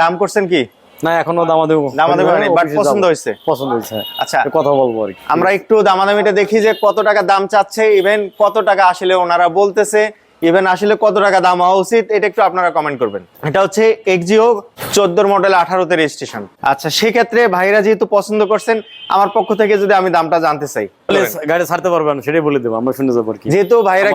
দাম করছেন কি? না এখনও দামাদামি দামাদামি হয়নি, অফিসে পছন্দ হয়েছে? পছন্দ হয়েছে হ্যাঁ। আচ্ছা। কথা বলব আর আমরা একটু দামাদামিটা দেখি যে কত টাকা দাম চাচ্ছে ইভেন কত টাকা আসলে ওনারা বলতেছে ইভেন আসলে কত টাকা দাম হওয়া উচিত এটা একটু আপনারা কমেন্ট করবেন। এটা হচ্ছে এক্সিও চোদ্দোর মডেল আঠারোতে রেজিস্ট্রেশন আচ্ছা সেক্ষেত্রে ভাইরা যেহেতু পছন্দ করছেন আমার পক্ষ থেকে যদি আমি দামটা জানতে চাই। গাড়ি ছাড়তে পারবেন সেটাই বলে দেবো আমরা শুনে যাব আর কি। যেহেতু ভাইরা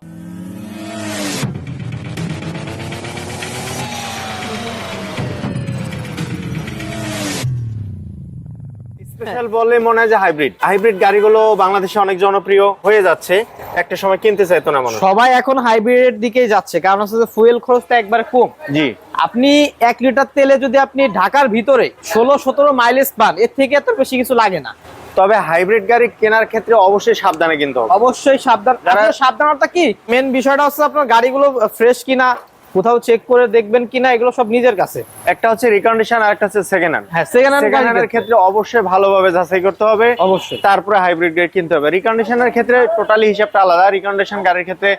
স্পেশাল বললে মনে হয় যে হাইব্রিড। হাইব্রিড গাড়িগুলো বাংলাদেশে অনেক জনপ্রিয় হয়ে যাচ্ছে। একটা সময় কিনতে চাইতো না মানুষ। সবাই এখন হাইব্রিডের দিকেই যাচ্ছে কারণ হচ্ছে ফুয়েল খরচটা একবারে কম। জি। আপনি এক লিটার তেলে যদি আপনি ঢাকার ভিতরে ষোলো সতেরো মাইলেজ পান এর থেকে এত বেশি কিছু লাগে না। তবে হাইব্রিড গাড়ি কেনার ক্ষেত্রে অবশ্যই সাবধানে কিনতে হবে। অবশ্যই সাবধান সাবধানতা কি? মেন বিষয়টা হচ্ছে আপনার গাড়িগুলো ফ্রেশ কিনা কোথাও চেক করে দেখবেন কিনা এগুলো সব নিজের কাছে। একটা হচ্ছে রিকন্ডিশন আর একটা হচ্ছে সেকেন্ড হ্যান্ড হ্যাঁ সেকেন্ড হ্যান্ড সেকেন্ড হ্যান্ডের ক্ষেত্রে। অবশ্যই ভালোভাবে যাচাই করতে হবে। অবশ্যই। তারপরে হাইব্রিড গাড়ি কিনতে হবে। রিকন্ডিশনের ক্ষেত্রে টোটালি হিসাবটা আলাদা। রিকন্ডিশন গাড়ির ক্ষেত্রে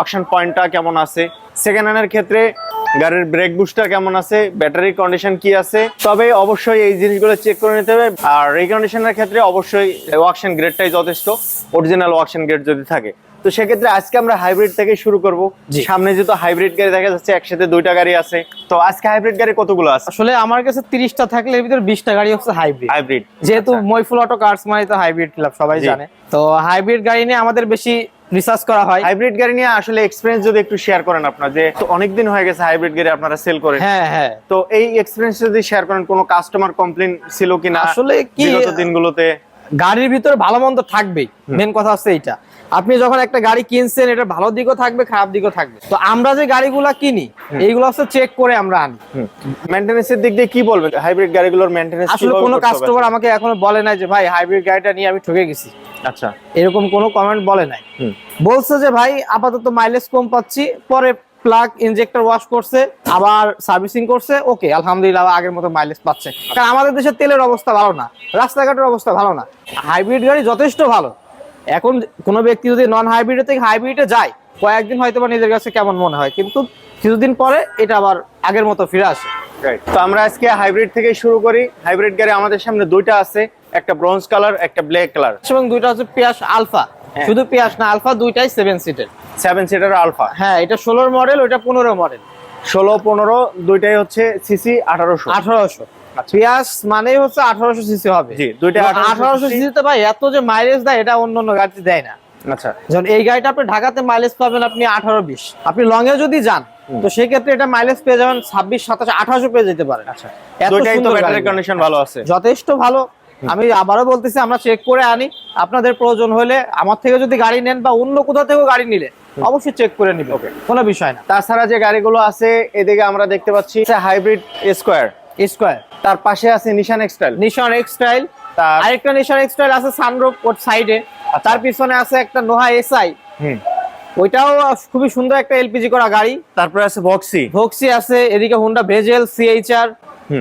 অকশন পয়েন্টটা কেমন আছে? সেকেন্ড হ্যান্ডের ক্ষেত্রে গাড়ির ব্রেক বুস্টার কেমন আছে? ব্যাটারি কন্ডিশন কি আছে? তবে অবশ্যই এই জিনিসগুলো চেক করে নিতে হবে। আর রিকন্ডিশনের ক্ষেত্রে অবশ্যই ওয়াকশন গ্রেডটাই যথেষ্ট। অরিজিনাল ওয়াকশন গ্রেড যদি থাকে। তো সেক্ষেত্রে আজকে আমরা হাইব্রিড থেকে শুরু করব। সামনে যেহেতু হাইব্রিড গাড়ি দেখা যাচ্ছে একসাথে দুইটা গাড়ি আছে। তো আজকে হাইব্রিড গাড়ি কতগুলো আছে? আসলে আমার কাছে তিরিশটা থাকলে এর ভিতরে বিশটা গাড়ি হচ্ছে হাইব্রিড হাইব্রিড যেহেতু মইফুল অটো কার্স মানে তো হাইব্রিড ক্লাব সবাই জানে। তো হাইব্রিড গাড়ি নিয়ে আমাদের বেশি রিসার্চ করা হয়। হাইব্রিড গাড়ি নিয়ে আসলে এক্সপিরিয়েন্স যদি একটু শেয়ার করেন আপনার যে অনেকদিন হয়ে গেছে হাইব্রিড গাড়ি আপনারা সেল করেন। হ্যাঁ হ্যাঁ। তো এই এক্সপিরিয়েন্স যদি শেয়ার করেন কোনো কাস্টমার কমপ্লেন ছিল কিনা আসলে কি বিগত দিনগুলোতে? গাড়ির ভিতরে ভালো মন্দ থাকবেই। মেন কথা হচ্ছে এইটা। আপনি যখন একটা গাড়ি কিনছেন এটা ভালো দিকও থাকবে খারাপ দিকও থাকবে। তো আমরা যে গাড়িগুলা কিনি এইগুলো হচ্ছে চেক করে আমরা আনি। মেইনটেনেন্সের দিক দিয়ে কি বলবেন? হাইব্রিড গাড়িগুলোর মেইনটেনেন্স আসলে কোনো কাস্টমার আমাকে এখনও বলে নাই যে ভাই হাইব্রিড গাড়িটা নিয়ে আমি ঠকে গেছি। আচ্ছা। এরকম কোনো কমেন্ট বলে নাই। বলছে যে ভাই আপাতত মাইলেজ কম পাচ্ছি পরে প্লাগ ইনজেক্টর ওয়াশ করছে আবার সার্ভিসিং করছে ওকে আলহামদুলিল্লাহ আগের মতো মাইলেজ পাচ্ছে। কারণ আমাদের দেশের তেলের অবস্থা ভালো না রাস্তাঘাটের অবস্থা ভালো না। হাইব্রিড গাড়ি যথেষ্ট ভালো। এখন কোনো ব্যক্তি যদি নন হাইব্রিড থেকে হাইব্রিডে যায় কয়েকদিন হয়তো বা নিজের কাছে কেমন মনে হয়? কিন্তু কিছুদিন পরে এটা আবার আগের মতো ফিরে আসে। রাইট তো আমরা আজকে হাইব্রিড থেকে শুরু করি। হাইব্রিড গাড়ি আমাদের সামনে দুইটা আছে একটা ব্রোঞ্জ কালার একটা ব্ল্যাক কালার এবং দুইটা হচ্ছে পিয়াস আলফা হ্যাঁ। শুধু পিয়াস না আলফা দুইটাই সেভেন সিটের সেভেন সিটার আলফা হ্যাঁ এটা ষোলোর মডেল ওইটা পনেরো মডেল ষোলো পনেরো দুইটাই হচ্ছে সিসি আঠারোশো। আঠারোশো। পিয়াস মানেই হচ্ছে আঠারোশো সিসি হবে। জি, দুইটা 1800 আঠারোশো cc সিসিতে ভাই এত যে মাইলেজ দেয় এটা অন্য অন্য গাড়িতে দেয় না। আচ্ছা। যেমন এই গাড়িটা আপনি ঢাকাতে মাইলেজ পাবেন আপনি আঠারো বিশ আপনি লং এ যদি যান তো সেক্ষেত্রে এটা মাইলেজ পেয়ে যাবেন ছাব্বিশ সাতাশ আঠারোশো পেয়ে যেতে পারেন। আচ্ছা। তো। কন্ডিশন ভালো আছে। যথেষ্ট ভালো। আমি আবারও বলতেছি আমরা চেক করে আনি। আপনাদের প্রয়োজন হলে আমার থেকে যদি গাড়ি নেন বা অন্য কোথাও থেকেও গাড়ি নিলে অবশ্যই চেক করে নিবে কোনো বিষয় না। তাছাড়া যে গাড়িগুলো আছে এদিকে আমরা দেখতে পাচ্ছি হাইব্রিড স্কোয়ার স্কোয়ার। তার পাশে আছে নিশান এক্সটাইল নিশান এক্সটাইল তার আরেকটা নিশান এক্সটাইল আছে সানরুফ ওর সাইডে তার পিছনে আছে একটা নোহা এসআই হুম। ওইটাও খুবই সুন্দর একটা এলপিজি করা গাড়ি। তারপরে আছে বক্সি ভক্সি আছে এদিকে Honda Vezel CHR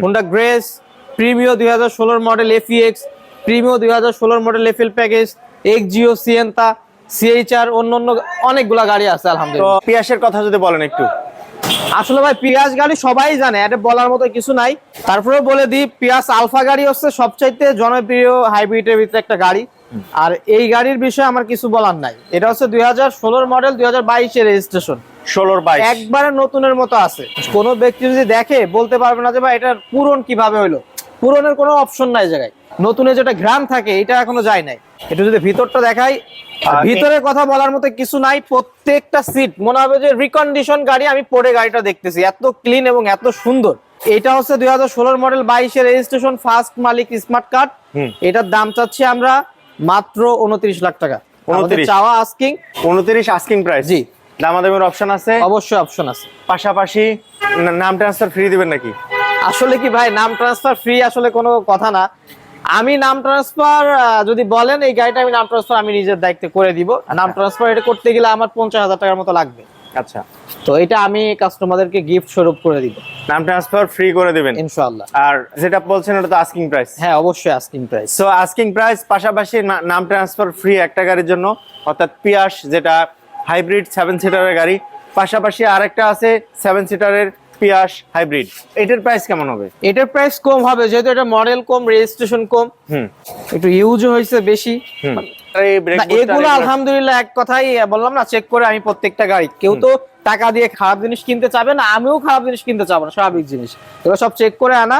Honda Grace Premio দুই হাজার ষোলোর মডেল এফিএক্স প্রিমিও দুই হাজার ষোলোর মডেল এফএল প্যাকেজ এক্স জিও সিয়েন্তা সিএইচআর অন্য অন্য অনেকগুলা গাড়ি আছে আলহামদুলিল্লাহ। পিয়াসের কথা যদি বলেন একটু। আসলে ভাই পিয়াস গাড়ি সবাই জানে এটা বলার মতো কিছু নাই। তারপরে বলে দিই পিয়াস আলফা গাড়ি হচ্ছে সবচাইতে জনপ্রিয় হাইব্রিডের ভিতরে একটা গাড়ি। আর এই গাড়ির বিষয়ে আমার কিছু বলার নাই। এটা হচ্ছে দুই হাজার মডেল দুই হাজার বাইশের রেজিস্ট্রেশন ষোলোর বাইশ। একবারে নতুনের মতো আছে। কোন ব্যক্তি যদি দেখে বলতে পারবে না যে ভাই এটার পূরণ কীভাবে হলো পূরণের কোনো অপশন নাই জায়গায়। নতুনের যেটা গ্রাম থাকে এটা এখনও যায় নাই। এটা যদি ভিতরটা দেখাই ভিতরের কথা বলার মতো কিছু নাই প্রত্যেকটা সিট মনে হবে যে রিকন্ডিশন গাড়ি আমি পরে গাড়িটা দেখতেছি এত ক্লিন এবং এত সুন্দর। এটা হচ্ছে দুই হাজার ষোলোর মডেল বাইশের রেজিস্ট্রেশন ফার্স্ট মালিক স্মার্ট কার্ড এটার দাম চাচ্ছি আমরা মাত্র উনত্রিশ লাখ টাকা। আমাদের 29 চাওয়া আস্কিং উনত্রিশ আস্কিং প্রাইস জি। দামাদামের অপশন আছে? অবশ্যই অপশন আছে। পাশাপাশি নাম ট্রান্সফার ফ্রি দিবেন নাকি? আসলে কি ভাই নাম ট্রান্সফার ফ্রি আসলে কোনো কথা না। আমি নাম ট্রান্সফার যদি বলেন এই গাড়িটা আমি নাম ট্রান্সফার আমি নিজের দায়িত্বে করে দিব। নাম ট্রান্সফার এটা করতে গেলে আমার পঞ্চাশ হাজার টাকার মতো লাগবে। আচ্ছা। তো এটা আমি কাস্টমারদেরকে গিফট স্বরূপ করে দিব। নাম ট্রান্সফার ফ্রি করে দিবেন। ইনশাআল্লাহ। আর যেটা বলছেন ওটা তো আস্কিং প্রাইস হ্যাঁ অবশ্যই asking price so asking price পাশাপাশি নাম ট্রান্সফার ফ্রি একটা গাড়ির জন্য অর্থাৎ পিয়াস যেটা হাইব্রিড সেভেন সিটারের গাড়ি। পাশাপাশি আরেকটা আছে সেভেন সিটারের পিয়াস হাইব্রিড এটার প্রাইস কেমন হবে? এটার প্রাইস কম হবে যেহেতু এটা মডেল কম রেজিস্ট্রেশন কম। একটু ইউজ হয়েছে বেশি। হুম। আর এই brake না, booster এগুলো আলহামদুলিল্লাহ এক কথাই বললাম না চেক করে আমি প্রত্যেকটা গাড়ি। কেউ তো টাকা দিয়ে খারাপ জিনিস কিনতে চাবে না আমিও খারাপ জিনিস কিনতে চাবো না স্বাভাবিক জিনিস। এগুলো সব চেক করে আনা।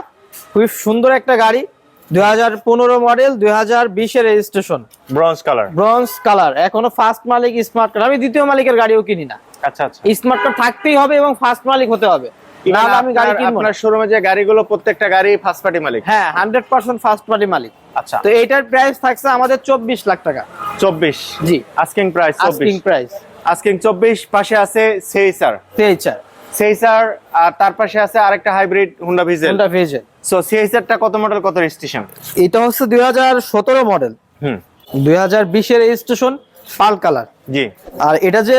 খুবই সুন্দর একটা গাড়ি দুই হাজার পনেরো মডেল দুই হাজার বিশের registration bronze colour bronze colour এখনও ফার্স্ট মালিক স্মার্ট কার্ড আমি দ্বিতীয় মালিকের গাড়িও কিনি না। আচ্ছা আচ্ছা। স্মার্ট কার্ড থাকতেই হবে এবং ফার্স্ট মালিক হতে হবে। আমি গাড়ি কিনবো আপনার শোরুমে যে গাড়িগুলো প্রত্যেকটা গাড়ি ফার্স্ট পার্টি মালিক। হ্যাঁ ফার্স্ট পার্টি মালিক। আচ্ছা। তো প্রাইস থাকছে আমাদের চব্বিশ লাখ টাকা। চব্বিশ? জি। আস্কিং প্রাইস আস্কিং চব্বিশ প্রাইস আস্কিং চব্বিশ পাশে আছে সেইসার তেইচার সেইসার আর তার পাশে আছে আরেকটা hybrid Honda Vezel Honda Vezel so সেইসারটা কত মডেল কত রেজিস্ট্রেশন এটা হচ্ছে দুই হাজার সতেরো মডেল হুম। দুই হাজার বিশের রেজিস্ট্রেশন পাল কালার। জি। আর এটা যে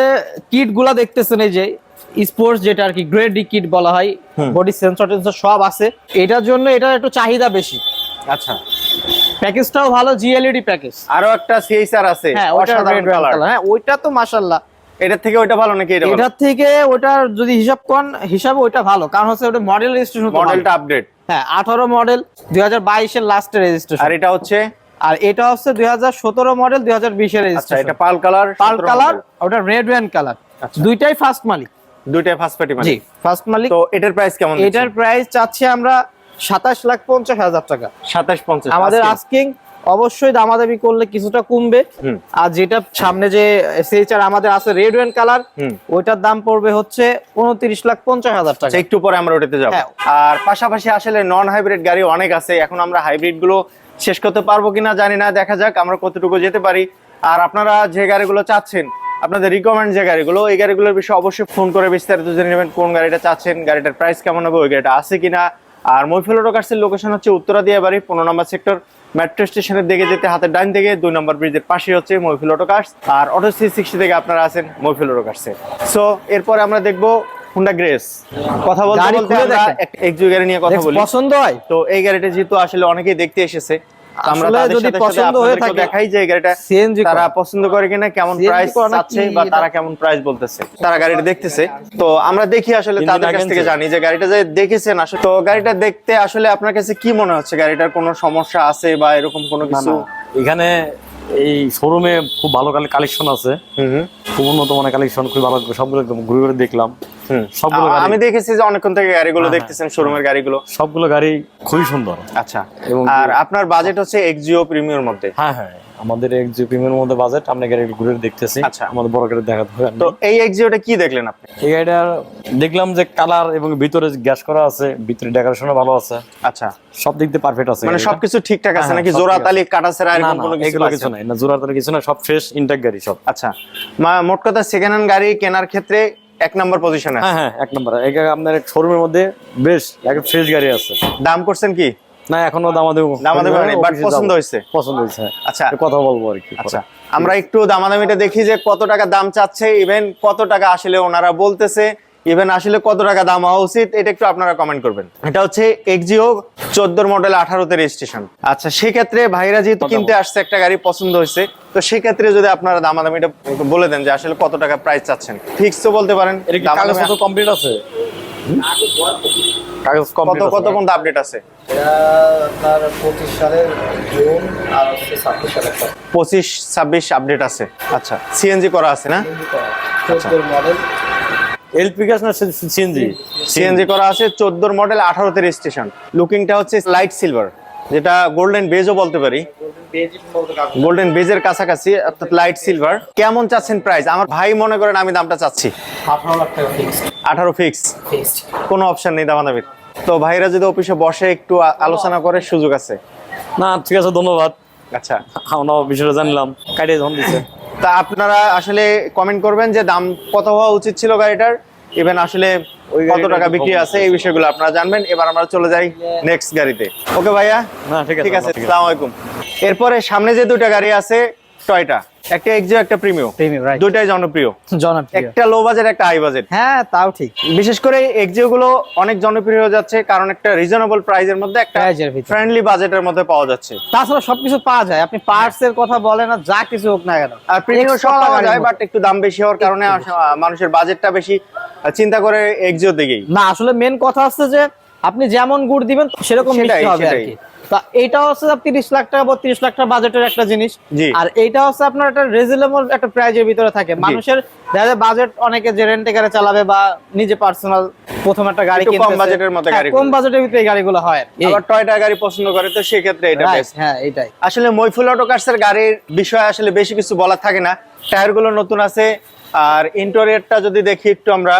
কিটগুলা দেখতেছেন এই যে স্পোর্টস যেটা আর কি গ্রেড কিট বলা হয় বডি সেন্সর টেন্সর সব আছে। এটার জন্য এটার একটু চাহিদা বেশি। আচ্ছা। প্যাকেজটাও ভালো জিএলইডি প্যাকেজ। আরও একটা সিএসআর আছে হ্যাঁ ওটা red কালার হ্যাঁ ওইটা তো মাশাল্লাহ এটার থেকে ওইটা ভালো নাকি এটা এটার থেকে ওটার যদি হিসাব করেন হিসাবে ওইটা ভালো। কারণ হচ্ছে ওটা মডেল রেজিস্ট্রেশন মডেলটা আপডেট হ্যাঁ আঠারো মডেল দুই হাজার বাইশের লাস্টের রেজিস্ট্রেশন আর এটা হচ্ছে? আর এটা হচ্ছে দুই হাজার সতেরো মডেল দুই হাজার বিশের আচ্ছা এটা পাল কালার পাল কালার ওটা রেড ওয়ান কালার। দুইটাই ফার্স্ট মালিক। দুইটাই ফার্স্ট পার্টি জি মালিক। ফার্স্ট মালিক তো এটার প্রাইস কেমন এটার প্রাইস চাচ্ছি আমরা সাতাশ লাখ পঞ্চাশ হাজার টাকা। সাতাশ পঞ্চাশ আমাদের আস্কিং অবশ্যই দামাদামি করলে কিছুটা কমবে। আর যেটা সামনে যে সিএচআর আমাদের আছে রেড ওয়ান কালার। ওইটার দাম পড়বে হচ্ছে উনত্রিশ লাখ পঞ্চাশ হাজার টাকা। আচ্ছা একটু পরে আমরা ওটাতে যাব। হ্যাঁ। আর পাশাপাশি আসলে নন হাইব্রিড গাড়ি অনেক আছে এখন আমরা হাইব্রিডগুলো শেষ করতে পারব কিনা জানি না দেখা যাক আমরা কতটুকু যেতে পারি। আর আপনারা যে গাড়িগুলো চাচ্ছেন আপনাদের রিকমেন্ড যে গাড়িগুলো এই গাড়িগুলোর বিষয়ে অবশ্যই ফোন করে বিস্তারিত জেনে নেবেন কোন গাড়িটা চাচ্ছেন গাড়িটার প্রাইস কেমন হবে ওই গাড়িটা আছে কিনা। আর মৈফুল রোকার্সের লোকেশন হচ্ছে উত্তরা দিয়ে বাড়ি পনেরো নম্বর সেক্টর মেট্রো স্টেশনের দিকে যেতে হাতের ডান দিকে দুই নম্বর ব্রিজের পাশে হচ্ছে মৈফুল অটোকার্স আর অটো সি সিক্সটি থেকে আপনারা আছেন মৈফুল অটোকার্সে সো এরপরে আমরা দেখব হুন্ডা গ্রেস কথা বলতে বলতে আমরা এক- গাড়ি নিয়ে কথা বলি। পছন্দ হয়? তো এই গাড়িটা যেহেতু আসলে অনেকেই দেখতে এসেছে আমরা যদি সাথে সাথে পছন্দ হয়ে থাকে, দেখাই যে গাড়িটা তারা পছন্দ করে কিনা কেমন প্রাইস চাচ্ছে বা তারা কেমন প্রাইস বলতেছে। তারা গাড়িটা দেখতেছে। তো আমরা দেখি আসলে তাদের কাছ থেকে জানি যে গাড়িটা যে দেখেছেন আসলে। তো গাড়িটা দেখতে আসলে আপনার কাছে কি মনে হচ্ছে? গাড়িটার কোনো সমস্যা আছে বা এরকম কোনো কিছু? এখানে এই শোরুমে খুব ভালো কালেকশন আছে। হুম হুম, খুব উন্নত মানের কালেকশন খুব ভালো সবগুলো ঘুরে ঘুরে দেখলাম। সবগুলো গাড়ি- আমি দেখেছি যে অনেকক্ষণ থেকে গাড়িগুলো হ্যাঁ, দেখতেছেন শোরুমের গাড়িগুলো। সবগুলো গাড়ি খুবই সুন্দর। আচ্ছা। এবং আর আপনার বাজেট হচ্ছে এক্সিও প্রিমিয়ার মধ্যে? হ্যাঁ হ্যাঁ। আমাদের মধ্যে বাজেট গাড়ি ঘুরে দেখতেছি। আচ্ছা। আমাদের বড় গাড়ি হবে। তো এই এক্সিওটা কি দেখলেন আপনি? এই দেখলাম যে কালার এবং ভিতরে গ্যাস করা আছে ভিতরে ডেকোরেশনও ভালো আছে। আচ্ছা। সব দিক দিয়ে পারফেক্ট আছে মানে সবকিছু ঠিকঠাক আছে হ্যাঁ, নাকি সব জোড়া ঠিক আছে। তালি কাটা ছাড়া এরকম কোনো কিছু এগুলো কিছু নাই। না জোড়া কিছু না সব ফ্রেশ ইনটেক গাড়ি সব। আচ্ছা। মোট কথা সেকেন্ড হ্যান্ড গাড়ি কেনার ক্ষেত্রে এক নাম্বার পজিশনে হ্যাঁ হ্যাঁ এক নাম্বার এটা আপনার শোরুমের মধ্যে বেশ এক ফ্রেশ গাড়ি আছে। দাম করছেন কি? না এখনও দামাদামি দামাদামি হয়নি, অফিসে পছন্দ হয়েছে? পছন্দ হয়েছে আচ্ছা। কথা বলব আর কি আচ্ছা। আমরা একটু দামাদামিটা দেখি যে কত টাকা দাম চাচ্ছে ইভেন কত টাকা আসলে ওনারা বলতেছে। ইভেন আসলে কত টাকা দাম হওয়া উচিত এটা একটু আপনারা কমেন্ট করবেন। এটা হচ্ছে এক্সিও চোদ্দোর মডেল আঠারোতে রেজিস্ট্রেশন আচ্ছা সেক্ষেত্রে ভাইরা যেহেতু কিনতে আসছে একটা গাড়ি পছন্দ হয়েছে তো সেক্ষেত্রে যদি আপনারা দামাদামিটা বলে দেন যে আসলে কত টাকা প্রাইস চাচ্ছেন। ফিক্স তো বলতে পারেন কমপ্লিট আছে? কাগজ কত কত কোন আপডেট আছে? আপনার পঁচিশ সালের জুন আর ছাব্বিশ সালের পঁচিশ ছাব্বিশ আপডেট আছে। আচ্ছা সিএনজি করা আছে না? মডেল এলপি গ্যাস না সিএনজি? সিএনজি করা আছে চোদ্দোর মডেল আঠারোতে রেজিস্ট্রেশন লুকিংটা হচ্ছে লাইট সিলভার যেটা গোল্ডেন বেজও বলতে পারি। গোল্ডেন বেজের কাছাকাছি অর্থাৎ লাইট সিলভার কেমন চাচ্ছেন প্রাইস আমার ভাই মনে করেন আমি দামটা চাচ্ছি। আঠারো লাখ টাকা ফিক্স কোনো অপশন নেই দামাদামির। তো ভাইরা যদি অফিসে বসে একটু আলোচনা করে সুযোগ আছে? না ঠিক আছে ধন্যবাদ। আচ্ছা। আমরা বিষয়টা জানলাম কাটিয়ে যখন দিচ্ছে তা আপনারা আসলে কমেন্ট করবেন যে দাম কত হওয়া উচিত ছিল গাড়িটার ইভেন আসলে ওই কত টাকা বিক্রি আছে এই বিষয়গুলো আপনারা জানবেন। এবার আমরা চলে যাই নেক্সট গাড়িতে। ওকে ভাইয়া? ঠিক আছে আসসালামাইকুম ঠিক আছে। আসসালামু আলাইকুম। এরপরে সামনে যে দুটা গাড়ি আছে টয়টা একটা এক্সিও একটা প্রিমিও প্রিমিয়াম রাইট দুইটাই জনপ্রিয়। জনপ্রিয়। একটা লো বাজেট একটা হাই বাজেট হ্যাঁ তাও ঠিক। বিশেষ করে এক্সিও গুলো অনেক জনপ্রিয় হয়ে যাচ্ছে কারণ একটা রিজনেবল প্রাইসের মধ্যে একটা। ফ্রেন্ডলি বাজেটের মধ্যে পাওয়া যাচ্ছে। তাছাড়া সবকিছু পাওয়া যায় আপনি পার্টস এর কথা বলেন না যা কিছু হোক না কেন। আর Extra সব পাওয়া যায় বাট একটু দাম বেশি হওয়ার কারণে মানুষের বাজেটটা বেশি চিন্তা করে এক্সিও দিকেই। না আসলে মেন কথা হচ্ছে যে আপনি যেমন গুড় দিবেন সেরকম মিষ্টি হবে আর কি। তা এটা হচ্ছে তিরিশ লাখ টাকা বত্রিশ লাখ টাকা বাজেটের একটা জিনিস। আর এইটা হচ্ছে আপনার একটা রিজনেবল একটা প্রাইজের ভিতরে থাকে। মানুষের দেখা বাজেট অনেকে যে রেন্টে গাড়ি চালাবে বা নিজে পার্সোনাল প্রথম একটা গাড়ি কম বাজেটের মধ্যে হ্যাঁ, কম বাজেটের ভিতরে গাড়িগুলো হয়। আবার টয়টা গাড়ি পছন্দ করে তো সেক্ষেত্রে এটা বেস্ট হ্যাঁ এইটাই আসলে মইফুল অটো কার্সের গাড়ির বিষয়ে আসলে বেশি কিছু বলা থাকে না। টায়ারগুলো নতুন আছে আর ইন্টেরিয়রটা যদি দেখি একটু আমরা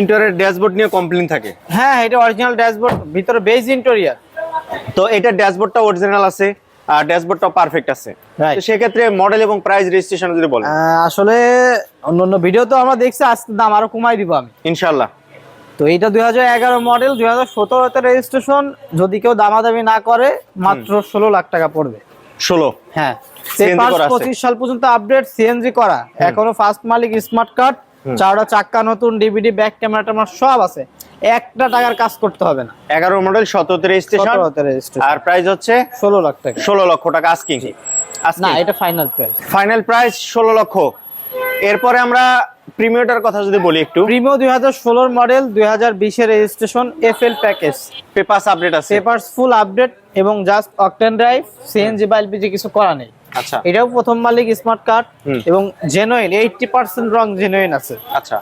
ইন্টেরিয়র ড্যাশবোর্ড নিয়ে কমপ্লেন থাকে। হ্যাঁ এটা অরিজিনাল ড্যাশবোর্ড ভিতরে বেজ ইন্টেরিয়র তো এটা ড্যাশবোর্ডটা অরিজিনাল আছে আর ড্যাশবোর্ডটা পারফেক্ট আছে. তো সেক্ষেত্রে মডেল এবং প্রাইস রেজিস্ট্রেশন যদি বলেন। আসলে অন্যান্য ভিডিও তো আমরা দেখছি আজকে দাম আরও কমাই দিব আমি। ইনশাল্লাহ তো এটা দুই হাজার এগারো মডেল দুই হাজার সতেরোতে রেজিস্ট্রেশন যদি কেউ দামাদামি না করে মাত্র ষোলো লাখ টাকা পড়বে। ষোলো। হ্যাঁ। পঁচিশ সাল পর্যন্ত আপডেট সিএনজি করা। এখনও ফার্স্ট মালিক স্মার্ট কার্ড চারটা চাক্কা নতুন ডিভিডি ব্যাক ক্যামেরা ট্যামেরা সব আছে। একটা টাকার কাজ করতে হবে না। এগারো মডেল সতেরোতে রেজিস্ট্রেশন আর প্রাইস হচ্ছে? ষোলো লাখ টাকা। ষোলো লক্ষ টাকা আস্কিং না এটা ফাইনাল প্রাইস ফাইনাল প্রাইস ষোলো লক্ষ। এরপরে আমরা প্রিমিয়টার কথা যদি বলি একটু। প্রিমিও দুই হাজার ষোলোর মডেল দুই হাজার বিশের registration F L package papers update আছে। পেপারস ফুল আপডেট এবং জাস্ট অকটেন ড্রাইভ সিএনজি বা এলপিজি কিছু করা নেই। আচ্ছা। এটাও প্রথম মালিক স্মার্ট কার্ড এবং জেনুইন এইটটি পার্সেন্ট রং জেনুইন আছে। আচ্ছা।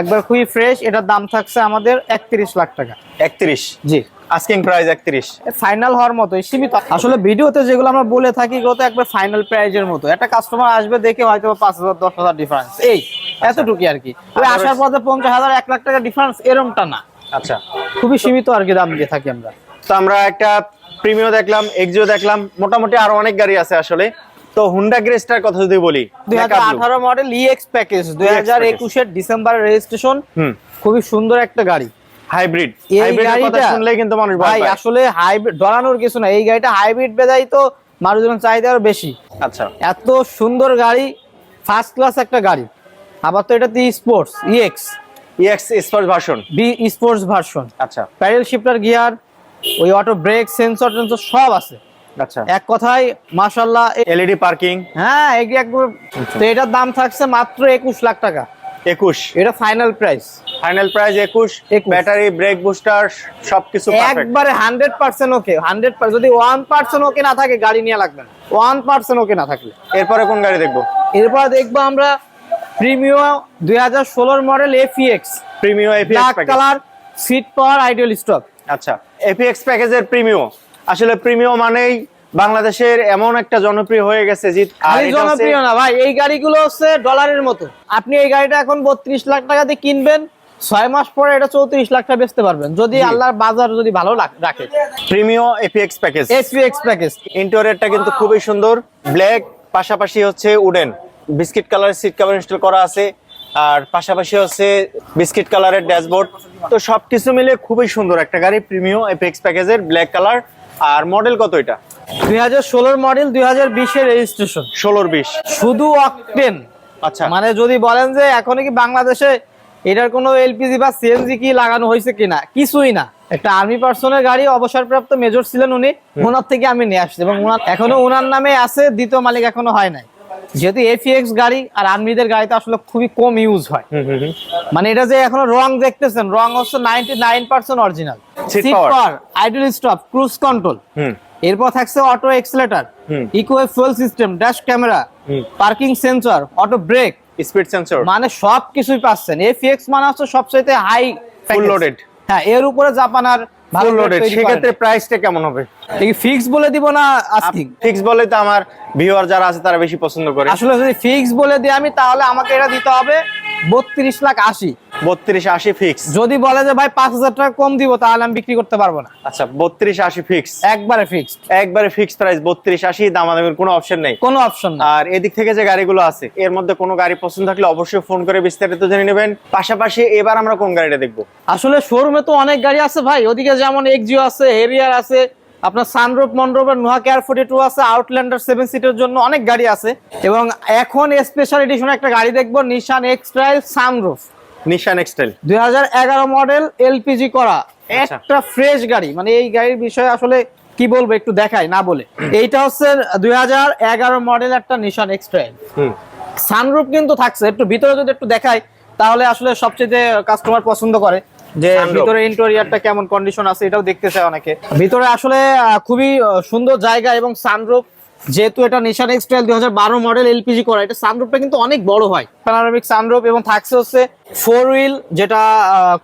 একবার খুবই ফ্রেশ এটার দাম থাকছে আমাদের একত্রিশ লাখ টাকা। একত্রিশ? জি। আস্কিং প্রাইস একত্রিশ। ফাইনাল হওয়ার মতোই সীমিত। আসলে ভিডিওতে যেগুলো আমরা বলে থাকি এগুলো তো একবার ফাইনাল প্রাইজের মতো। একটা কাস্টমার আসবে দেখে হয়তো পাঁচ হাজার দশ হাজার ডিফারেন্স এই এতটুকুই আর কি। ওই আসার পথে পঞ্চাশ হাজার এক লাখ টাকা ডিফারেন্স এরমটা না। আচ্ছা। খুবই সীমিত আর কি দাম দিয়ে থাকি আমরা। তো আমরা একটা প্রিমিও দেখলাম এক্সিও দেখলাম মোটামুটি আরও অনেক গাড়ি আছে আসলে। তো হুন্ডা গ্রেস্টার কথা যদি বলি দুই হাজার Makeup look। আঠারো মডেল ইএক্স প্যাকেজ দুই হাজার। একুশের ডিসেম্বর রেজিস্ট্রেশন খুবই সুন্দর একটা গাড়ি। হাইব্রিড এই হাইব্রিডের কথা গাড়িটা শুনলেই কিন্তু মানুষ ভাই আসলে হাইব্রিড ডরানোর কিছু না এই গাড়িটা হাইব্রিড বেজাই তো মানুষজন চাহিদা আরও বেশি। আচ্ছা। এত সুন্দর গাড়ি ফার্স্ট ক্লাস একটা গাড়ি। আবার তো এটা তো sports EX EX sports version B sports version আচ্ছা। প্যারেল শিফটার গিয়ার ওই অটো ব্রেক সেন্সর টেন্সর সব আছে। এক কথায় মাশাল্লাহ এ- এলইডি পার্কিং। হ্যাঁ তো এটার দাম থাকছে মাত্র একুশ লাখ টাকা। একুশ। এটা ফাইনাল প্রাইস ফাইনাল প্রাইস একুশ। 21 ব্যাটারি ব্রেক বুস্টার সবকিছু একবারে হান্ড্রেড পার্সেন্ট ওকে হান্ড্রেড যদি ওয়ান পার্সেন্ট ওকে না থাকে গাড়ি নিয়ে লাগবে না। ওয়ান পার্সেন্ট ওকে না থাকলে। এরপরে কোন গাড়ি দেখব? এরপর দেখব আমরা প্রিমিয়াম দুই হাজার ষোলোর model F EX Premio black colour seat power ideal stock আচ্ছা। এপিএক্স প্যাকেজের প্রিমিও আসলে প্রিমিও মানেই বাংলাদেশের এমন একটা জনপ্রিয় হয়ে গেছে হচ্ছে- জনপ্রিয় না ভাই এই গাড়িগুলো হচ্ছে ডলারের মতো। আপনি এই গাড়িটা এখন বত্রিশ লাখ টাকা দিয়ে কিনবেন ছয় মাস পরে এটা চৌত্রিশ লাখ টাকা বেচতে পারবেন। যদি আল্লাহর বাজার যদি ভালো রাখে। প্রিমিও এপিএক্স প্যাকেজ এসপিএক্স প্যাকেজ ইন্টেরিয়রটা কিন্তু খুবই সুন্দর ব্ল্যাক পাশাপাশি হচ্ছে উডেন বিস্কিট কালারের সিট কভার ইনস্টল করা আছে আর পাশাপাশি হচ্ছে বিস্কিট কালারের ড্যাশবোর্ড তো সবকিছু মিলে খুবই সুন্দর একটা গাড়ি প্রিমিও এপিএক্স প্যাকেজের ব্ল্যাক কালার আর মডেল কত এটা? দুই হাজার ষোলোর মডেল দুই হাজার বিশের রেজিস্ট্রেশন ষোলোর বিশ। শুধু অকটেন আচ্ছা। মানে যদি বলেন যে এখনও কি বাংলাদেশে এটার কোনো এলপিজি বা সিএনজি কি লাগানো হয়েছে কিনা? কিছুই না। একটা আর্মি পার্সনের গাড়ি অবসরপ্রাপ্ত মেজর ছিলেন উনি। ওনার থেকে আমি নিয়ে আসছি এবং ওনার এখনও ওনার নামে আছে দ্বিতীয় মালিক এখনও হয় নাই। যেহেতু এফিএক্স গাড়ি আর আর্মিদের গাড়িতে আসলে খুবই কম ইউজ হয়। মানে এটা যে এখনও রং দেখতেছেন রং হচ্ছে ninety nine percent original idle stop cruise control হুম। এরপর থাকছে auto accelerator. Eco fuel system dash camera parking sensor auto brake speed sensor মানে সব কিছুই পাচ্ছেন এফএক্স মানে হচ্ছে সবচাইতে হাই Full loaded। হ্যাঁ এর উপরে জাপান আর ফুল লোডেড সেক্ষেত্রে প্রাইসটা কেমন হবে? ফিক্স বলে দিব না আস্কিং ফিক্স বলে তো আমার ভিউয়ার যারা আছে তারা বেশি পছন্দ করে। আসলে যদি ফিক্স বলে দিই আমি তাহলে আমাকে এটা দিতে হবে বত্রিশ লাখ আশি। বত্রিশ আশি ফিক্স যদি বলে যে ভাই পাঁচ হাজার টাকা কম দিব তাহলে আমি বিক্রি করতে পারব না। আচ্ছা বত্রিশ আশি ফিক্স একবারে ফিক্সড একবারে ফিক্স প্রাইস বত্রিশ আশি দামাদামির কোনো অপশন নেই। কোনো অপশন আর এদিক থেকে যে গাড়িগুলো আছে এর মধ্যে কোনো গাড়ি পছন্দ থাকলে অবশ্যই ফোন করে বিস্তারিত জেনে নেবেন। পাশাপাশি এবার আমরা কোন গাড়িটা দেখব? আসলে শোরুমে তো অনেক গাড়ি আছে ভাই। ওদিকে যেমন এক্সিও আছে হেরিয়ার আছে আপনার সানরুফ মন্ডপের নোহা কেয়ার ফোর্টি টু আছে আউটল্যান্ডার সেভেন সিটের জন্য অনেক গাড়ি আছে। এবং এখন স্পেশাল এডিশন একটা গাড়ি দেখব নিশান এক্স এক্সট্রাইল সানরুফ নিশান এক্সটাইল দুই মডেল এলপিজি করা। আচ্ছা। একটা ফ্রেশ গাড়ি। মানে এই গাড়ির বিষয়ে আসলে কি বলব একটু দেখাই না বলে। এইটা হচ্ছে দুই মডেল একটা নিশান এক্সট্রাইল হুম। সানরুফ কিন্তু থাকছে। একটু ভিতরে যদি একটু দেখাই তাহলে আসলে সবচেয়ে কাস্টমার পছন্দ করে যে ভিতরে ইন্টেরিয়রটা কেমন কন্ডিশন আছে এটাও দেখতে চায় অনেকে। ভিতরে আসলে খুবই সুন্দর জায়গা এবং সানরুফ যেহেতু এটা নিশান এক্সটাইল দুই হাজার বারো মডেল এলপিজি করা এটা সানরুফটা কিন্তু অনেক বড় হয়। প্যানারোমিক সানরুফ এবং থাকছে হচ্ছে ফোর হুইল যেটা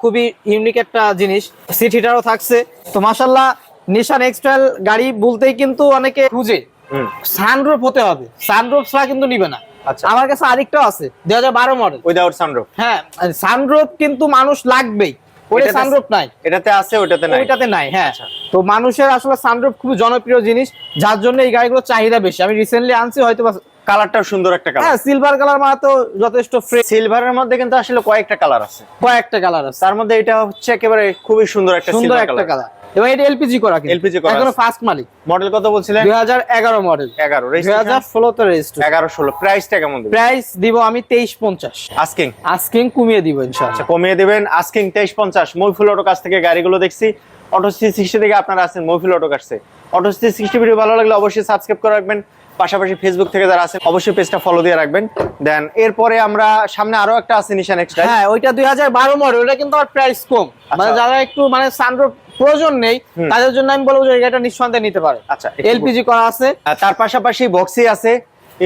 খুবই ইউনিক একটা জিনিস। সিট হিটারও থাকছে। তো মাসাল্লাহ নিশান এক্সটাইল গাড়ি বলতেই কিন্তু অনেকে খুঁজে। হুম। সানরুফ হতে হবে। সানরুফ ছাড়া কিন্তু নিবে না। আচ্ছা। আমার কাছে আরেকটাও আছে দুই হাজার বারো মডেল উইদাউট সানরুফ হ্যাঁ সানরুফ কিন্তু মানুষ লাগবেই। এটাতে- সানরুফ নাই। এটাতে আছে ওটাতে নাই? ওইটাতে নাই হ্যাঁ। আচ্ছা। তো মানুষের আসলে সানরুফ খুবই জনপ্রিয় জিনিস যার জন্য এই গাড়িগুলো চাহিদা বেশি। আমি রিসেন্টলি আনছি হয়তো কালারটাও সুন্দর একটা কালার হ্যাঁ সিলভার কালার মানে তো যথেষ্ট সিলভারের মধ্যে কিন্তু আসলে কয়েকটা কালার আছে। কয়েকটা কালার আছে। তার মধ্যে এটা হচ্ছে একেবারে খুবই সুন্দর একটা সুন্দর একটা কালার এবং এটা এলপিজি করা LPG করা এখনও ফার্স্ট মালিক। মডেল কত বলছিলেন? দুই হাজার এগারো মডেল এগারো দুই হাজার ষোলোতে রেজিস্টার এগারো ষোলো প্রাইসটা কেমন দেবেন? প্রাইস দিব আমি তেইশ পঞ্চাশ। আস্কিং আজকে কমিয়ে দিব ইনশাআল্লাহ। আচ্ছা কমিয়ে দিবেন আস্কিং তেইশ পঞ্চাশ। মৈফুল অটো কাছ থেকে গাড়িগুলো দেখছি। অটো সি সিক্সটি থেকে আপনারা আছেন মৈফুল অটো কাছে অটো সি সিক্সটি ভিডিও ভালো লাগলে অবশ্যই সাবস্ক্রাইব করে রাখবেন। পাশাপাশি ফেসবুক থেকে যারা আছেন অবশ্যই পেজটা ফলো দিয়ে রাখবেন। দেন এরপরে আমরা সামনে আরও একটা আছে নিশান এক্সট্রা হ্যাঁ ওইটা দুই হাজার বারো মডেল ওটা কিন্তু আর প্রাইস কম। মানে আচ্ছা। যারা একটু মানে সানরুফ প্রয়োজন নেই তাদের জন্য আমি বলব যে এটা নিঃসন্দেহে নিতে পারে। আচ্ছা, এলপিজি করা আছে। তার পাশাপাশি বক্সি আছে।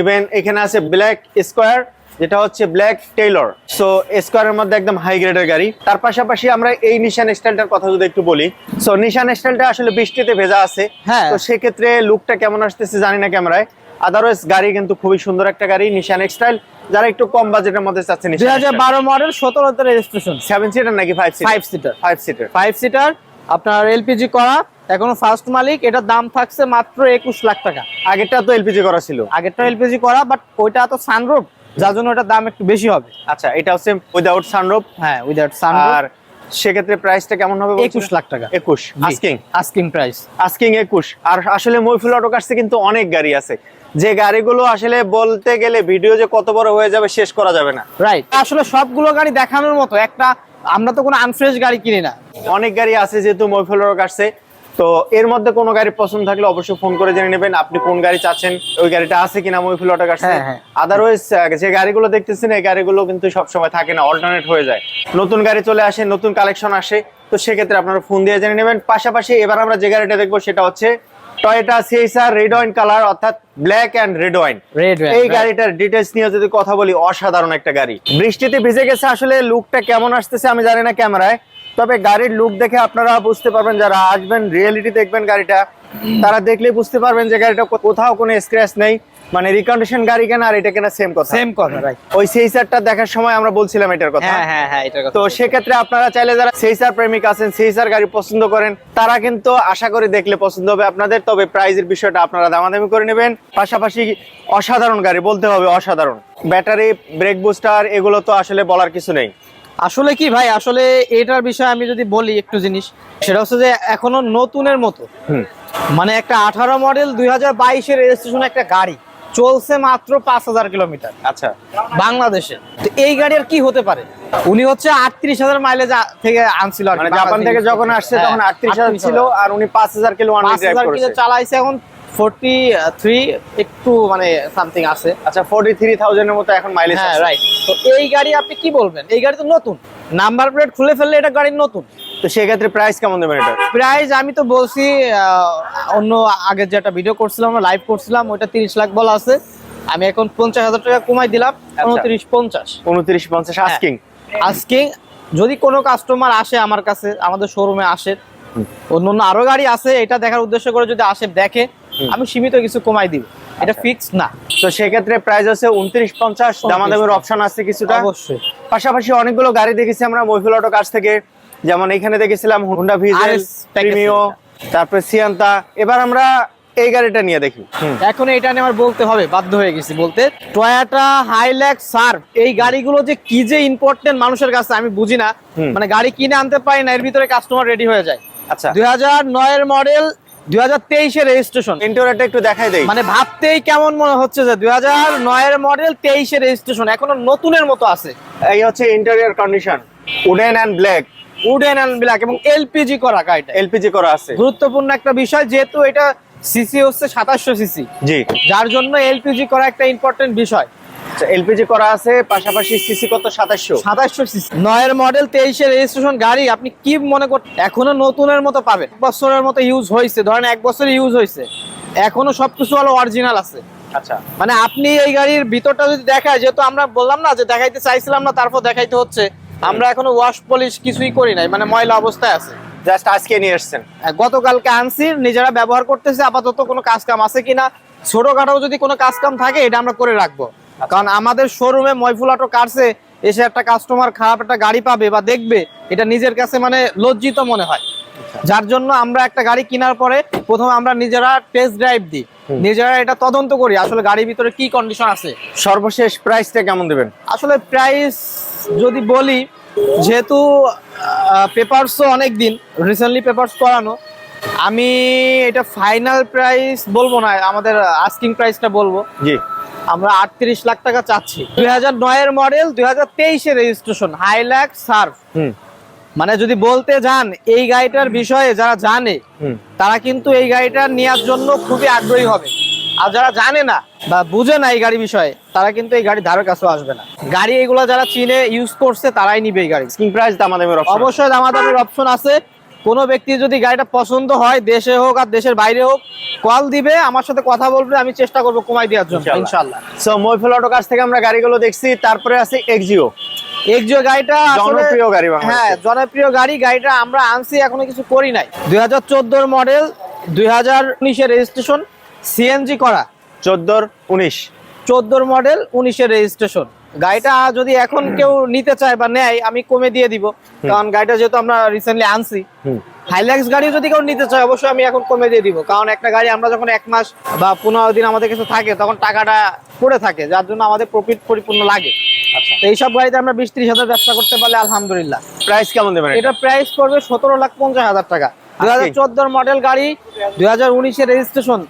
ইভেন এখানে আছে ব্ল্যাক স্কোয়ার যেটা হচ্ছে ব্ল্যাক টেইলর সো স্কোয়ারের মধ্যে একদম হাই গ্রেডের গাড়ি। তার পাশাপাশি আমরা এই নিশান স্টাইলটার কথা যদি একটু বলি। সো নিশান স্টাইলটা আসলে বৃষ্টিতে ভেজা আছে। হ্যাঁ। তো সেক্ষেত্রে লুকটা কেমন আসতেছে জানি না ক্যামেরায় আদারওয়াইজ গাড়ি কিন্তু খুবই সুন্দর একটা গাড়ি নিশান স্টাইল যারা একটু কম বাজেটের মধ্যে চাচ্ছে দুই হাজার বারো মডেল সতেরোতে রেজিস্ট্রেশন সেভেন সিটার নাকি five five seater five seater five seater আপনার এলপিজি করা এখনও ফার্স্ট মালিক। এটার দাম থাকছে মাত্র একুশ লাখ টাকা। আগেরটা তো এলপিজি করা ছিল। আগেরটা এলপিজি করা বাট ওইটা তো সানরুফ যার জন্য ওটার দাম একটু বেশি হবে। আচ্ছা এটা হচ্ছে উইদাউট সানরূপ হ্যাঁ উইদাউট সানরুফ আর সেক্ষেত্রে প্রাইসটা কেমন হবে একুশ লাখ টাকা। একুশ। আস্কিং আস্কিং প্রাইস আস্কিং একুশ। আর আসলে মইফুল অটো কাছে কিন্তু অনেক গাড়ি আছে। যে গাড়িগুলো আসলে বলতে গেলে ভিডিও যে কত বড় হয়ে যাবে শেষ করা যাবে না। রাইট আসলে সবগুলো গাড়ি দেখানোর মতো একটা আমরা তো কোনো আনফ্রেশ গাড়ি কিনি না। অনেক গাড়ি আছে যেহেতু মইফুল অটো কাছে। তো এর মধ্যে কোনো গাড়ি পছন্দ থাকলে অবশ্যই ফোন করে জেনে নেবেন আপনি কোন গাড়ি চাচ্ছেন ওই গাড়িটা আছে কিনা মইফুল অটো কাছে হ্যাঁ, হ্যাঁ। আদারওয়াইজ যে গাড়িগুলো দেখতেছেন এই গাড়িগুলো কিন্তু সবসময় থাকে না অল্টারনেট হয়ে যায়। নতুন গাড়ি চলে আসে নতুন কালেকশন আসে তো সেক্ষেত্রে আপনারা ফোন দিয়ে জেনে নেবেন। পাশাপাশি এবার আমরা যে গাড়িটা দেখব সেটা হচ্ছে Toyota CSR red wine colour অর্থাৎ ব্ল্যাক অ্যান্ড রেড ওয়াইন এই গাড়িটার ডিটেলস নিয়ে যদি কথা বলি অসাধারণ একটা গাড়ি। বৃষ্টিতে ভিজে গেছে আসলে লুকটা কেমন আসতেছে আমি জানি না ক্যামেরায়। তবে গাড়ির লুক দেখে আপনারা বুঝতে পারবেন যারা আসবেন রিয়েলিটি দেখবেন গাড়িটা তারা দেখলেই বুঝতে পারবেন যে গাড়িটা কোথাও কোনো স্ক্র্যাচ নেই। মানে রিকন্ডিশন গাড়ি কেনা আর এটা কেনা সেম কথা। সেম কথা রাইট ওই সেইসারটা দেখার সময় আমরা বলছিলাম এটার কথা। হ্যাঁ হ্যাঁ হ্যাঁ এটার কথা তো সেক্ষেত্রে আপনারা চাইলে যারা সেইসার প্রেমিক আছেন সেইসার গাড়ি পছন্দ করেন তারা কিন্তু আশা করি দেখলে পছন্দ হবে আপনাদের। তবে প্রাইজের বিষয়টা আপনারা দামাদামি করে নেবেন। পাশাপাশি অসাধারণ গাড়ি বলতে হবে অসাধারণ। ব্যাটারি ব্রেক বুস্টার এগুলো তো আসলে বলার কিছু নেই। আসলে কি ভাই আসলে এটার বিষয়ে আমি যদি বলি একটু জিনিস সেটা হচ্ছে যে এখনও নতুনের মতো। মানে একটা আঠারো মডেল দুই হাজার বাইশের রেজিস্ট্রেশন একটা গাড়ি চলছে মাত্র পাঁচ হাজার কিলোমিটার আচ্ছা। বাংলাদেশে। তো এই গাড়ি আর কি হতে পারে? উনি হচ্ছে আটত্রিশ হাজার মাইলেজ থেকে আনছিল মানে জাপান থেকে যখন আসছে হ্যাঁ, তখন আটত্রিশ হাজার ছিল আর উনি পাঁচ হাজার কিলো চালাইছে এখন ফোরটি থ্রি একটু মানে সামথিং আছে। আচ্ছা ফোর্টি থ্রি থাউজেন্ডের মতো এখন মাইলেজ হ্যাঁ রাইট তো এই গাড়ি আপনি কি বলবেন? এই গাড়ি তো নতুন। নাম্বার প্লেট খুলে ফেললে এটা গাড়ি নতুন। তো সেক্ষেত্রে প্রাইস কেমন দেবেন এটা? প্রাইস আমি তো বলছি অন্য আগের যে একটা ভিডিও করছিলাম আমরা লাইভ করছিলাম ওইটা তিরিশ লাখ বলা আছে। আমি এখন পঞ্চাশ হাজার টাকা কমাই দিলাম উনত্রিশ পঞ্চাশ। উনত্রিশ পঞ্চাশ আস্কিং আজকে যদি কোনো কাস্টমার আসে আমার কাছে আমাদের শোরুমে আসে। অন্য অন্য আরও গাড়ি আছে এটা দেখার উদ্দেশ্য করে যদি আসে দেখে আমি সীমিত কিছু কমাই দিব। এটা আচ্ছা। ফিক্স না। তো সেক্ষেত্রে প্রাইস আছে উনত্রিশ পঞ্চাশ দামাদামের অপশন আছে কিছুটা। অবশ্যই। পাশাপাশি অনেকগুলো গাড়ি দেখেছি আমরা মহিফুল অটো কাছ থেকে। যেমন এখানে দেখেছিলাম হুন্ডা ভিজেল প্রিমিও তারপরে সিয়ান্তা এবার আমরা এই গাড়িটা নিয়ে দেখি। এখন এটা নিয়ে আমার বলতে হবে বাধ্য হয়ে গেছি বলতে। টয়োটা হাইল্যাক্স সার্ভ এই গাড়িগুলো যে কি যে ইম্পর্টেন্ট মানুষের কাছে আমি বুঝি না। মানে গাড়ি কিনে আনতে পারি না এর ভিতরে কাস্টমার রেডি হয়ে যায়। আচ্ছা। দুই হাজার নয়ের মডেল দুই হাজার তেইশের রেজিস্ট্রেশন ইন্টেরিয়রটা একটু দেখাই দেই। মানে ভাবতেই কেমন মনে হচ্ছে যে দুই হাজার নয়ের মডেল তেইশের রেজিস্ট্রেশন এখনও নতুনের মতো আছে। এই হচ্ছে interior condition wooden and black wooden and black এবং এলপিজি করা গাড়িটা। এলপিজি করা আছে। গুরুত্বপূর্ণ একটা বিষয় যেহেতু এটা সিসি হচ্ছে সাতাশশো সিসি জি। যার জন্য এলপিজি করা একটা ইম্পর্টেন্ট বিষয়। এলপিজি করা আছে পাশাপাশি সিসি কত? সিসি। নয়ের মডেল রেজিস্ট্রেশন গাড়ি আপনি কি মনে এখনও নতুনের মতো পাবেন? বছরের মতো ইউজ হয়েছে ধরেন এক বছর ইউজ হয়েছে। এখনও সবকিছু হলো অরিজিনাল আছে। আচ্ছা। মানে আপনি এই গাড়ির ভিতরটা যদি দেখায় যেহেতু আমরা বললাম না যে দেখাইতে চাইছিলাম না তারপর দেখাইতে হচ্ছে আমরা এখনও ওয়াশ পলিশ কিছুই করি নাই মানে ময়লা অবস্থায় আছে। জাস্ট আজকে নিয়ে এসছেন। গতকালকে আনছি নিজেরা ব্যবহার করতেছে আপাতত কোনো কাজ কাম আছে কিনা? ছোটখাটো যদি কোনো কাজ কাম থাকে এটা আমরা করে রাখব। কারণ আমাদের শোরুমে ময়ফুল অটো কারসে এসে একটা কাস্টমার খারাপ একটা গাড়ি পাবে বা দেখবে এটা নিজের কাছে মানে লজ্জিত মনে হয়। যার জন্য আমরা একটা গাড়ি কেনার পরে প্রথমে আমরা নিজেরা টেস্ট ড্রাইভ দিই। নিজেরা এটা তদন্ত করি আসলে গাড়ির ভিতরে কি কন্ডিশন আছে। সর্বশেষ প্রাইসটা কেমন দেবেন? আসলে প্রাইস যদি বলি যেহেতু পেপারসও অনেক দিন রিসেন্টলি পেপারস করানো আমি এটা ফাইনাল প্রাইস বলব না আমাদের আস্কিং প্রাইসটা বলব। জি। আমরা আটত্রিশ লাখ টাকা চাচ্ছি। দুই হাজার নয়ের মডেল দুই হাজার তেইশের রেজিস্ট্রেশন হাইল্যাক সার্ভ মানে যদি বলতে যান এই গাড়িটার বিষয়ে যারা জানে তারা কিন্তু এই গাড়িটা নেওয়ার জন্য খুবই আগ্রহী হবে। আর যারা জানে না বা বুঝে না এই গাড়ি বিষয়ে তারা কিন্তু এই গাড়ি ধারের কাছেও আসবে না। গাড়ি এগুলো যারা চিনে ইউজ করছে তারাই নিবে এই গাড়ি। স্কিং প্রাইস দামাদামের অবশ্যই দামাদামের অপশন আছে। কোনো ব্যক্তি যদি গাড়িটা পছন্দ হয় দেশে হোক আর দেশের বাইরে হোক কল দিবে আমার সাথে কথা বলবে আমি চেষ্টা করব কমাই দেওয়ার জন্য। ইনশাল্লাহ সো অটো কাছ থেকে আমরা গাড়িগুলো দেখছি তারপরে আছে এক্সিও এক্সিও গাড়িটা জনপ্রিয় গাড়ি হ্যাঁ জনপ্রিয় গাড়ি গাড়িটা আমরা আনছি এখনও কিছু করি নাই। দুই হাজার চোদ্দোর মডেল দুই হাজার উনিশের রেজিস্ট্রেশন সিএনজি করা। চোদ্দোর উনিশ। চোদ্দোর মডেল উনিশের রেজিস্ট্রেশন গাড়িটা যদি এখন কেউ নিতে চায় বা নেয় আমি কমে দিয়ে দিব। কারণ গাড়িটা যেহেতু আমরা রিসেন্টলি আনছি হাইল্যাক্স গাড়ি যদি কেউ নিতে চায় অবশ্যই আমি এখন কমে দিয়ে দিব। কারণ একটা গাড়ি আমরা যখন এক মাস বা পনেরো দিন আমাদের কাছে থাকে তখন টাকাটা পড়ে থাকে যার জন্য আমাদের প্রফিট পরিপূর্ণ লাগে। আচ্ছা। তো এইসব গাড়িতে আমরা বিশ ত্রিশ হাজার ব্যবসা করতে পারলে আলহামদুলিল্লাহ। প্রাইস কেমন দেবেন এটা? প্রাইস পড়বে সতেরো লাখ পঞ্চাশ হাজার টাকা। দুই হাজার মডেল গাড়ি দুই হাজার উনিশের রেজিস্ট্রেশন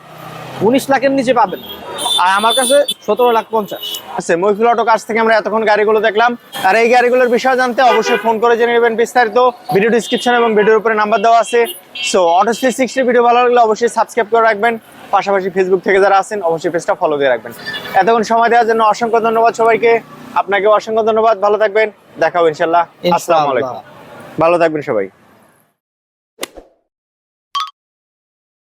উনিশ লাখের নিচে পাবেন। আর আমার কাছে সতেরো লাখ পঞ্চাশ। আছে মইফুল অটো কাছ থেকে আমরা এতক্ষণ গাড়িগুলো দেখলাম। আর এই গাড়িগুলোর বিষয়ে জানতে অবশ্যই ফোন করে জেনে নেবেন বিস্তারিত। ভিডিও ডিসক্রিপশন এবং ভিডিওর উপরে নাম্বার দেওয়া আছে। So Auto three sixty video ভালো লাগলে অবশ্যই সাবস্ক্রাইব করে রাখবেন। পাশাপাশি ফেসবুক থেকে যারা আছেন অবশ্যই পেজটা ফলো দিয়ে রাখবেন। এতক্ষণ সময় দেওয়ার জন্য অসংখ্য ধন্যবাদ সবাইকে। আপনাকে অসংখ্য ধন্যবাদ। ভালো থাকবেন। দেখা হবে ইনশাল্লাহ আসসালামু আলাইকুম। ভালো থাকবেন সবাই।